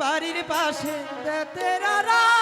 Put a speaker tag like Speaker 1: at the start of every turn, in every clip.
Speaker 1: বাড়ির পাশে বেতেরারা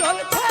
Speaker 1: Dollar Tag.